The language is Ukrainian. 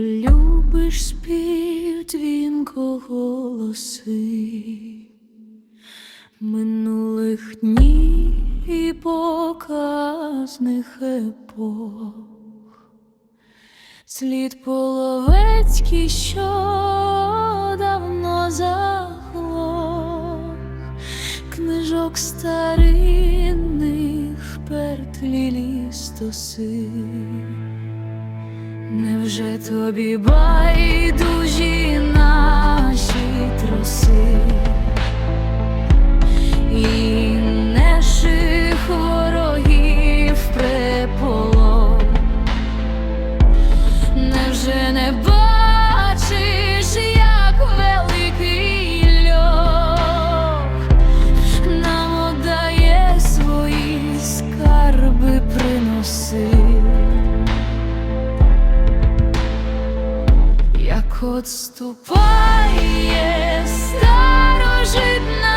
любиш спів дзвінко голоси минулих днів і показних епох. Слід половецький, що давно заглох, книжок старинних пертлі лістоси. Невже тобі байдужі наші троси? І наших ворогів приполох Невже не бачиш, як великий льох нам отдає свої скарби приноси, як от ступає старожитна